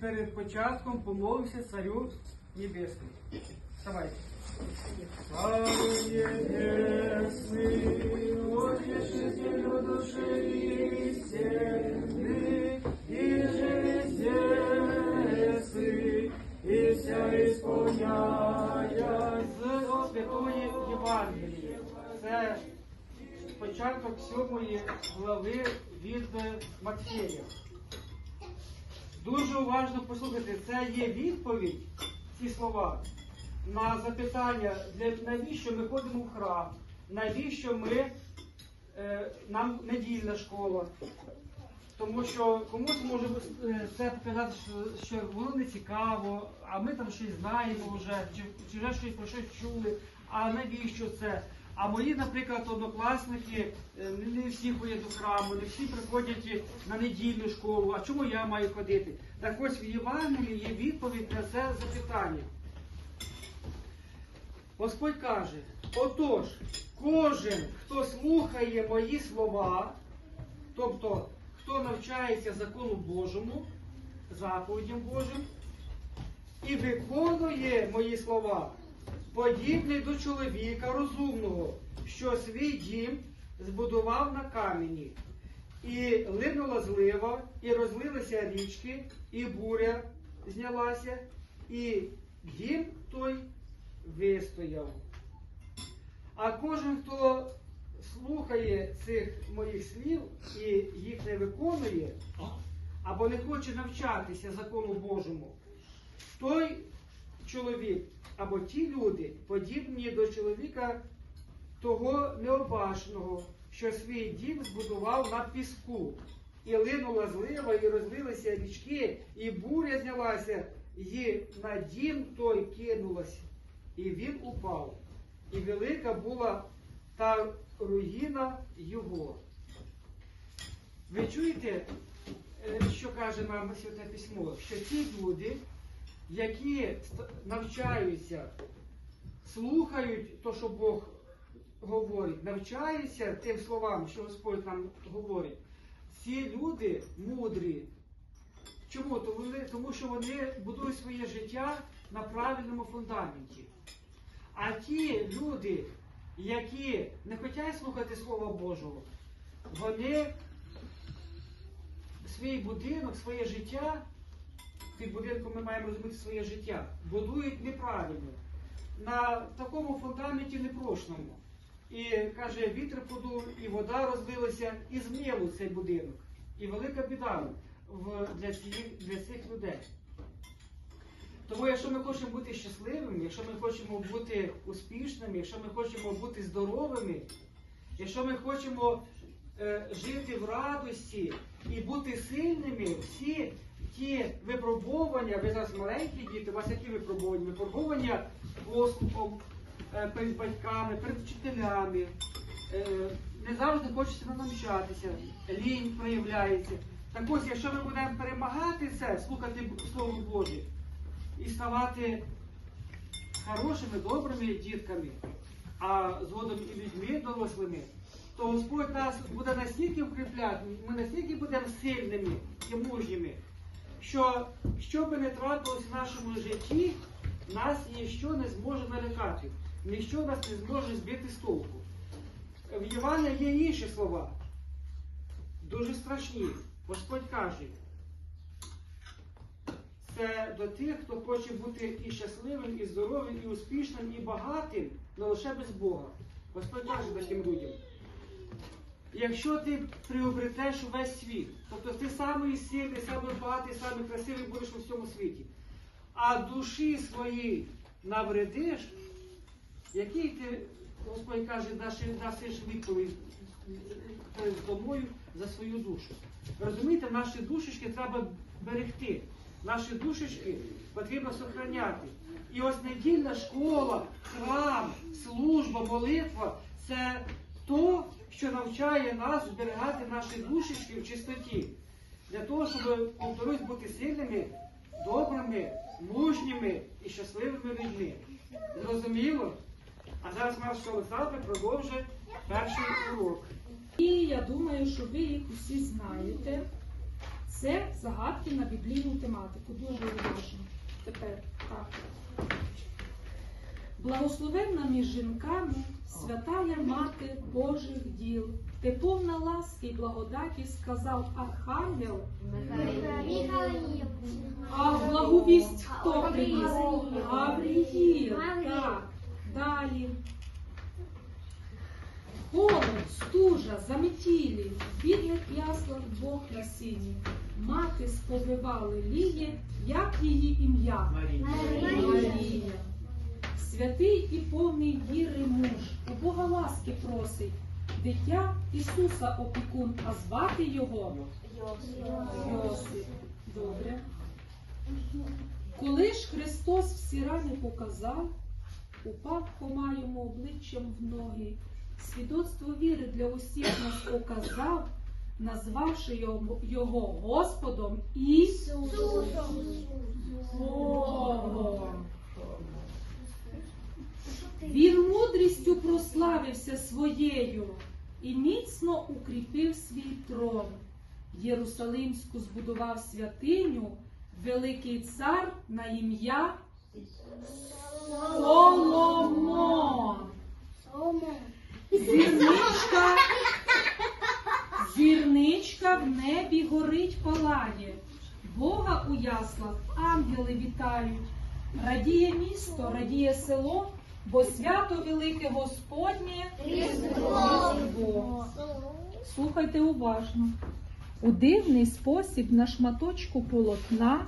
перед початком помолимося царю Небесному. Давайте. Слава Небесный, утешителю души истины, и же и вся исполняя з Святої Євангелії. Це початок сьомої глави від Матфея. Дуже уважно послухайте, це є відповідь, ці слова, на запитання, для, навіщо ми ходимо в храм, навіщо ми, е, нам недільна школа. Тому що комусь може е, це показати, що, що воно не цікаво, а ми там щось знаємо вже, чи, чи вже щось про щось чули, а навіщо це? А мої, наприклад, однокласники, е, не всі ходять до храму, не всі приходять на недільну школу. А чому я маю ходити? Так ось в Євангелії є відповідь на це запитання. Господь каже: отож, кожен, хто слухає мої слова, тобто хто навчається закону Божому, заповідям Божим, і виконує мої слова, подібний до чоловіка розумного, що свій дім збудував на камені, і линула злива, і розлилися річки, і буря знялася, і дім той вистояв. А кожен, хто слухає цих моїх слів і їх не виконує, або не хоче навчатися закону Божому, той чоловік або ті люди подібні до чоловіка того необачного, що свій дім збудував на піску. І линула злива, і розлилися річки, і буря знялася, і на дім той кинулася, і він упав. І велика була та руїна його. Ви чуєте, е, що каже нам Святе Письмо? Що ті люди, які навчаються, слухають то, що Бог говорить, навчаються тим словам, що Господь нам говорить, ці люди мудрі. Чому? Тому, що вони будують своє життя на правильному фундаменті. А ті люди, які не хочуть слухати Слова Божого, вони свій будинок, своє життя, під будинком ми маємо розуміти своє життя, будують неправильно, на такому фундаменті непрочному. І каже, вітер подув, і вода розлилася, і зміло цей будинок. І велика біда для, цих, для цих людей. Тому, якщо ми хочемо бути щасливими, якщо ми хочемо бути успішними, якщо ми хочемо бути здоровими, якщо ми хочемо е, жити в радості і бути сильними, всі ті випробування, ви зараз маленькі діти, у вас які випробування? Випробування поступом, е, перед батьками, перед вчителями. Е, не завжди хочеться навчатися, лінь проявляється. Так ось, якщо ми будемо перемагати це, слухати Слово Боже, і ставати хорошими, добрими дітками, а згодом і людьми дорослими, то Господь нас буде настільки укріпляти, ми настільки будемо сильними і мужніми, що що би не трапилось в нашому житті, нас ніщо не зможе налякати, ніщо нас не зможе збити з толку. В Євангелії є інші слова, дуже страшні. Господь каже, це до тих, хто хоче бути і щасливим, і здоровим, і успішним, і багатим, але лише без Бога. Господь каже таким людям. Якщо ти приобретеш увесь світ, тобто ти самий сильний, самий багатий, самий красивий будеш у всьому світі, а душі своїй навредиш, який ти, Господь каже, дасиш відповідь перед тобою за свою душу. Розумієте, наші душечки треба берегти. Наші душечки потрібно сохраняти. І ось недільна школа, храм, служба, молитва це що навчає нас зберігати наші душечки в чистоті. Для того, щоб, повторюсь, бути сильними, добрими, мужніми і щасливими людьми. Зрозуміло? А зараз наш Олександр продовжує перший урок. Дія думаю, що ви їх усі знаєте. Це загадки на біблійну тематику. Дуже уважно. Тепер так. Благословенна між жінками, святая мати Божих діл. Ти повна ласки й благодаті, сказав Архангел. А благовість хто приніс? Гавриїл. Так. Далі. Голод, стужа, заметілі, в бідних яслах Бог на сіні. Мати сповивали ліє, як її ім'я? Марія. Марія. Святий і повний віри муж, у Бога ласки просить. Дитя Ісуса опікун, а звати його Йосип. Добре. Коли ж Христос всі рани показав, упав хома йому обличчям в ноги, свідоцтво віри для усіх нас показав, назвавши його, його Господом і Богом. Він мудрістю прославився своєю і міцно укріпив свій трон. Єрусалимську збудував святиню, великий цар на ім'я Соломон. Зірничка, зірничка в небі горить палає. Бога у яслах ангели вітають. Радіє місто, радіє село, бо свято велике Господнє Різдво. Слухайте уважно. У дивний спосіб на шматочку полотна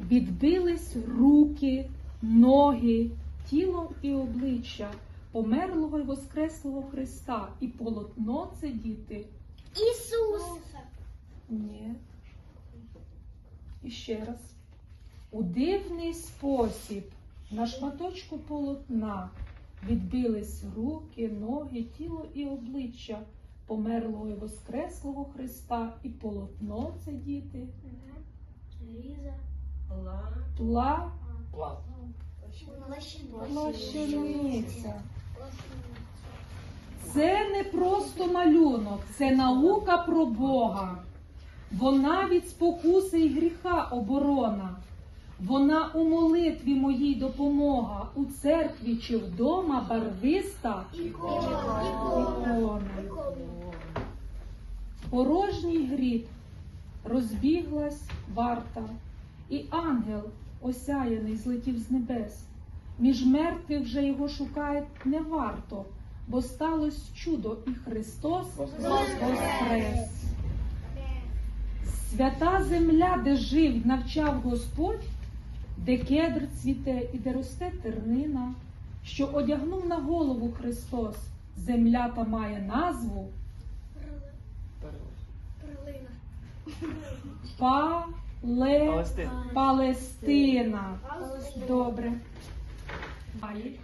відбились руки, ноги, тіло і обличчя померлого й воскреслого Христа. І полотно це діти. Ісус. Ні. І ще раз. У дивний спосіб на шматочку полотна відбились руки, ноги, тіло і обличчя померлого і воскреслого Христа. І полотно це діти. Тла Лощина. плащаниця. Це не просто малюнок, це наука про Бога. Вона від спокуси і гріха оборона. Вона у молитві моїй допомога, у церкві чи вдома барвиста? Ікона. Порожній гріб. Розбіглась варта, і ангел осяяний злетів з небес. Між мертвих вже його шукають не варто, бо сталося чудо, і Христос воскрес. Свята земля, де жив, навчав Господь, де кедр цвіте і де росте тернина, що одягнув на голову Христос, земля та має назву Перлина. Пале... Палестина. Палестина. Добре. Далі.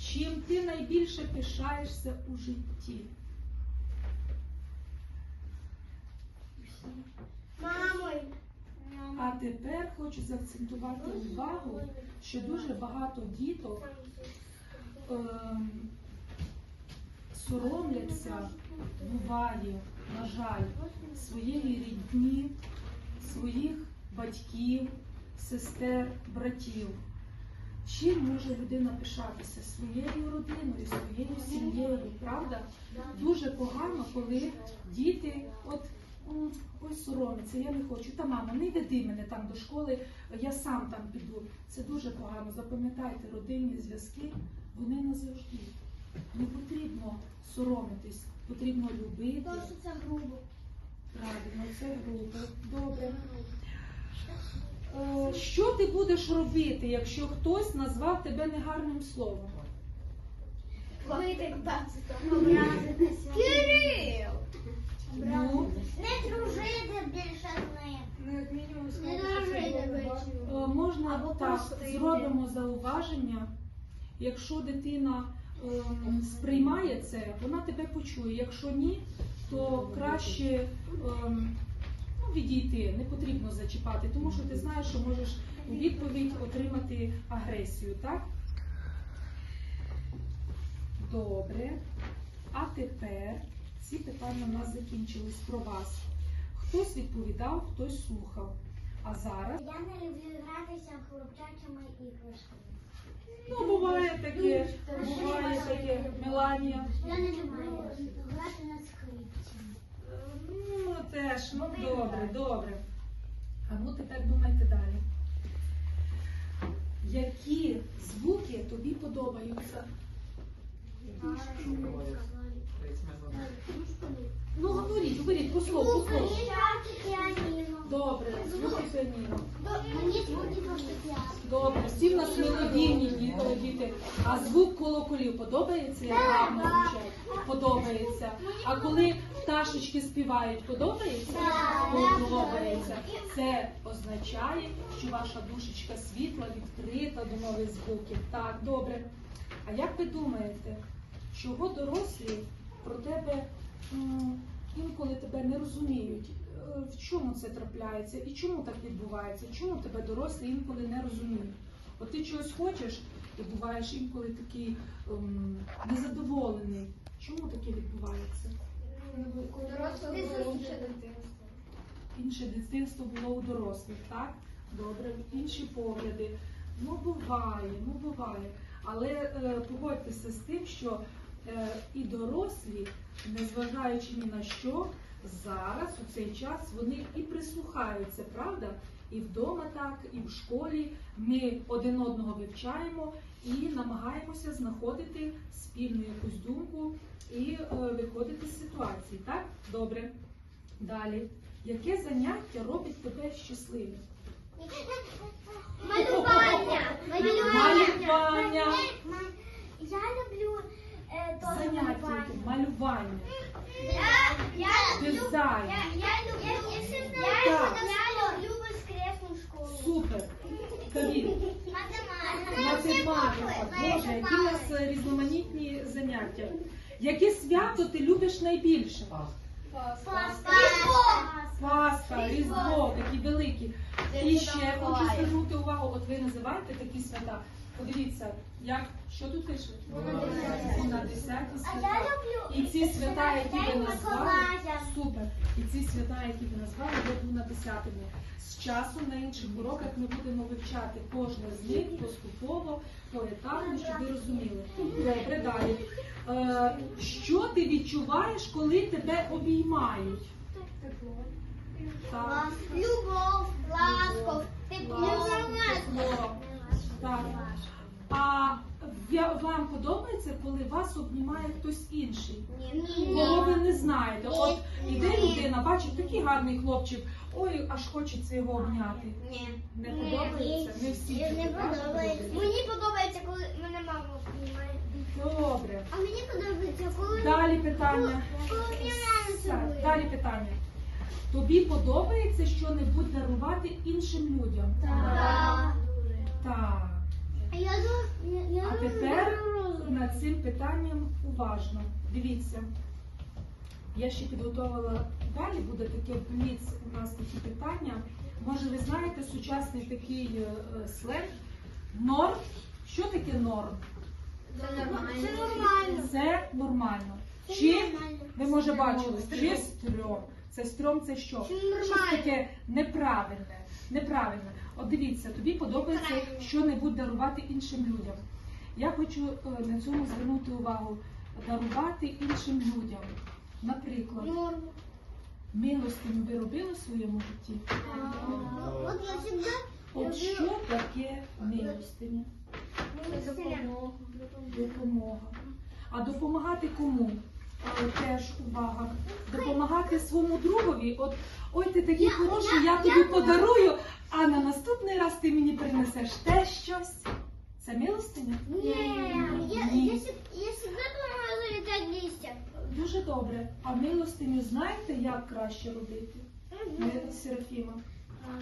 Чим ти найбільше пишаєшся у житті? Мамою. А тепер хочу заакцентувати увагу, що дуже багато діток ем, соромляться, буває, на жаль, своєї рідні, своїх батьків, сестер, братів. Чим може людина пишатися своєю родиною, своєю сім'єю, правда? Дуже погано, коли діти от ой, соромиться, я не хочу. Та мама, не веди мене там до школи, я сам там піду. Це дуже погано. Запам'ятайте, родинні зв'язки, вони назавжди. Не потрібно соромитись, потрібно любити. То, що це грубо. Правильно, це грубо. Добре. Е, Що ти будеш робити, якщо хтось назвав тебе негарним словом? Кирил! Ну, Не дружити більше з ним. Не дружити більше. Е, Можна Або так, простити. зробимо зауваження. Якщо дитина ем, сприймає це, вона тебе почує. Якщо ні, то краще ем, ну, відійти, не потрібно зачіпати, тому що ти знаєш, що можеш у відповідь отримати агресію, так? Добре. А тепер Всі питання у нас закінчились про вас. Хтось відповідав, хтось слухав. А зараз Я не люблю гратися хлопчачими іграшками. ну буває таке, буває таке, Меланія. Я не люблю грати на скрипці. Ну теж, ну добре, добре. А ну тепер думайте далі. Які звуки тобі подобаються? Ну говоріть, говоріть, по слову, по слову. піаніно. Добре, звуки піаніно. Мені звуки фортепіано. Добре, всі в нас мелодійні діти. А звук колоколів подобається? Як гарно звучать? Подобається. А коли пташечки співають, подобається? Подобається. Це означає, що ваша душечка світла відкрита до нових звуків. Так, добре. А як ви думаєте, чого дорослі про тебе інколи тебе не розуміють? Е, В чому це трапляється і чому так відбувається? Чому тебе дорослі інколи не розуміють? От ти чогось хочеш і буваєш інколи такий ем, незадоволений. Чому таке відбувається? Інше дитинство було у дорослих, так? Добре, інші погляди. Ну, буває, ну буває. Але е, погодьтеся з тим, що і дорослі, незважаючи ні на що, зараз у цей час вони і прислухаються, правда? І вдома так, і в школі ми один одного вивчаємо і намагаємося знаходити спільну якусь думку і е, виходити з ситуації. Так? Добре. Далі. Яке заняття робить тебе щасливим? Малювання. Малювання. Я люблю е, Заняття малювання. Я, я люблю, Дизайн. я, я люблю, Так. люблю воскресну школу. Супер. Математика. Боже, які у нас е, різноманітні заняття. Яке свято ти любиш найбільше? Пасха, Різдво, такі великі. І ще хочу звернути увагу, от ви називаєте такі свята. Подивіться, як що тут пише? На десяті свята. І ці свята, які ви назвали, супер. І ці свята, які ви назвали, я буду на десятому. З часом на інших уроках ми будемо вивчати кожне з них поступово, поетапно, щоб ви розуміли. Добре, далі. Е, що ти відчуваєш, коли тебе обіймають? Так. Любов, ласку, тепло. Так. А я- вам подобається, коли вас обнімає хтось інший? Кого ви не знаєте? От іде людина, бачить такий гарний хлопчик, ой, аж хочеться його обняти. Ні. Не подобається? Не всі Не так, подобається. Мені подобається, коли мене мама обнімає. Добре. А мені подобається, коли Далі питання. коли Так, собою. Далі питання. Тобі подобається що-небудь дарувати іншим людям? Так. Так. А я ду- я- я А люблю тепер розум. над цим питанням уважно. Дивіться. Я ще підготувала далі, буде таке бліц у нас такі питання. Може, ви знаєте сучасний такий е, е, сленг? Норм. Що таке норм? Це нормально. Це нормально. Це Чи нормально. ви може бачили? Чи стрьом? Це стрьом це що? Це Щось таке неправильне. Неправильне. От дивіться, тобі подобається що-небудь дарувати іншим людям. Я хочу е, на цьому звернути увагу. Дарувати іншим людям. Наприклад, милостиню ви робили в своєму житті? От що таке милостиня? Допомога. А допомагати кому? Теж увага. Допомагати своєму другові. От ой, ти такий хороший, я- я тобі подарую, а на наступний раз ти мені принесеш те щось. Це милостиня? Ні, я, Ні. я, сі- я завжди допомагаю завітати листя. Дуже добре. А милостиню знаєте, як краще робити? Ми, Серафіма,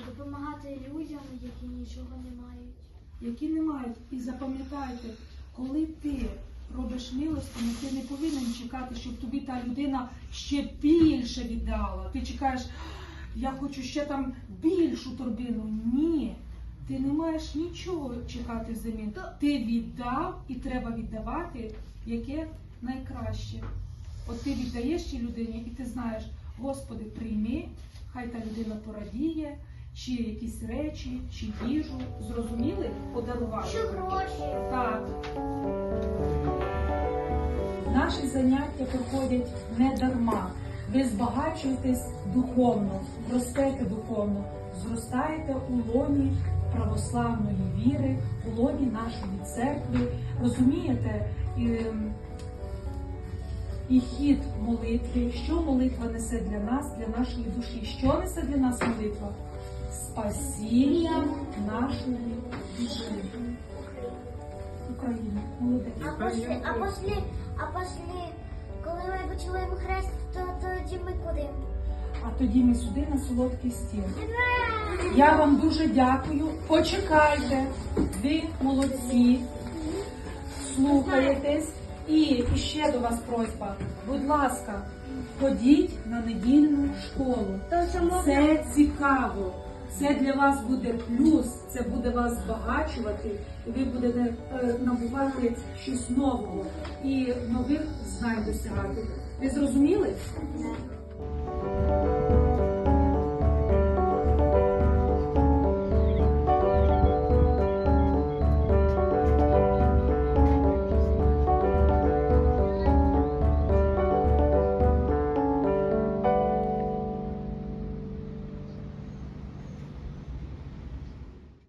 Допомагати людям, які нічого не мають. які не мають. І запам'ятайте, коли ти робиш милостиню, ти не повинен чекати, щоб тобі та людина ще більше віддала. Ти чекаєш, я хочу ще там більшу торбину. Ні. Ти не маєш нічого чекати взамін. Ти віддав і треба віддавати яке найкраще. От ти віддаєш цій людині, і ти знаєш, Господи, прийми, хай та людина порадіє, чи якісь речі, чи їжу. Зрозуміли? Подарувати. Чи гроші? Так. Наші заняття проходять не дарма. Ви збагачуєтесь духовно, ростете духовно, зростаєте у лоні православної віри, у лоні нашої церкви. Розумієте ем, і хід молитви, що молитва несе для нас, для нашої душі. Що несе для нас молитва? Спасіння нашої душі. Україна, молодець. А после, а после, а после, коли ми почуємо хрест, то тоді ми куди? А тоді ми сюди на солодкий стіл. Я вам дуже дякую. Почекайте, ви молодці, слухаєтесь. І ще до вас просьба. Будь ласка, ходіть на недільну школу. Це цікаво. Це для вас буде плюс, це буде вас збагачувати, і ви будете е, набувати щось нового і нових знань досягати. Ви зрозуміли? Так.